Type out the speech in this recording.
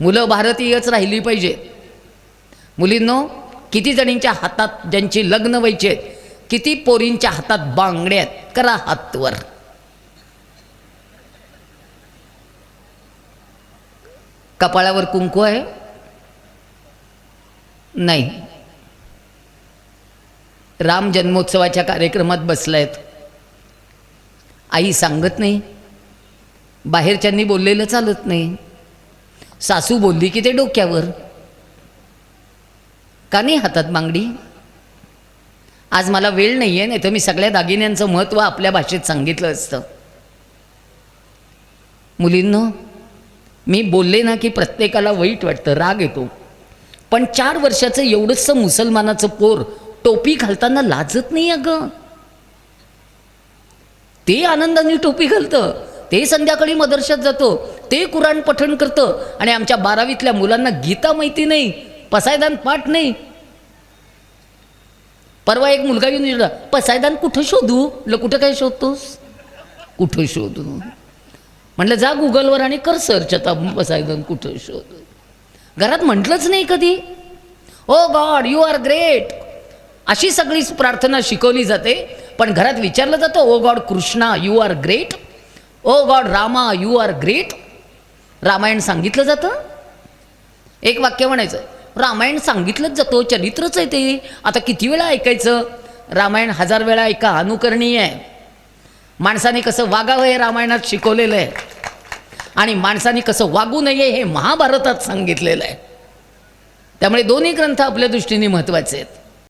मुलं भारतीयच राहिली पाहिजे मुलींनो किती जणींच्या हातात ज्यांची लग्न व्हायची आहेत किती पोरींच्या हातात बांगड्या आहेत करा हातवर. कपाळावर कुंकू आहे? नाही. राम जन्मोत्सवाच्या कार्यक्रमात बसलायत. आई सांगत नाही. बाहेरच्यांनी बोललेलं चालत नाही. सासू बोलली की ते डोक्यावर. का नाही हातात मांगडी? आज मला वेळ नाही आहे नाही तर मी सगळ्या दागिन्यांचं महत्त्व आपल्या भाषेत सांगितलं असतं. मुलींनो मी बोलले ना की प्रत्येकाला वाईट वाटतं राग येतो. पण चार वर्षाचं एवढंसं मुसलमानाचं पोर टोपी घालताना लाजत नाही अगं. ते आनंदाने टोपी घालतं ते संध्याकाळी मदरशात जातो ते कुराण पठण करतं. आणि आमच्या बारावीतल्या मुलांना गीता माहिती नाही पसायदान पाठ नाही. परवा एक मुलगा येऊन विचारला पसायदान कुठं शोधू? ल कुठं काय शोधतोस? कुठं शोधू? म्हटलं जा गुगलवर आणि कर सर्च आता पसायदान कुठं शोधू? घरात म्हटलंच नाही कधी. ओ गॉड यू आर ग्रेट. अशी सगळी प्रार्थना शिकवली जाते. पण घरात विचारलं जातं ओ God Krishna you are great. Oh God Rama you are great. Ramayana सांगितलं जातं? एक वाक्य म्हणायचं रामायण सांगितलंच जातो चरित्रच आहे ते. आता किती वेळा ऐकायचं? रामायण हजार वेळा ऐका अनुकरणीय आहे. माणसाने कसं वागावं हे रामायणात शिकवलेलं आहे. आणि माणसाने कसं वागू नये हे महाभारतात सांगितलेलं आहे. त्यामुळे दोन्ही ग्रंथ आपल्या दृष्टीने महत्त्वाचे आहेत.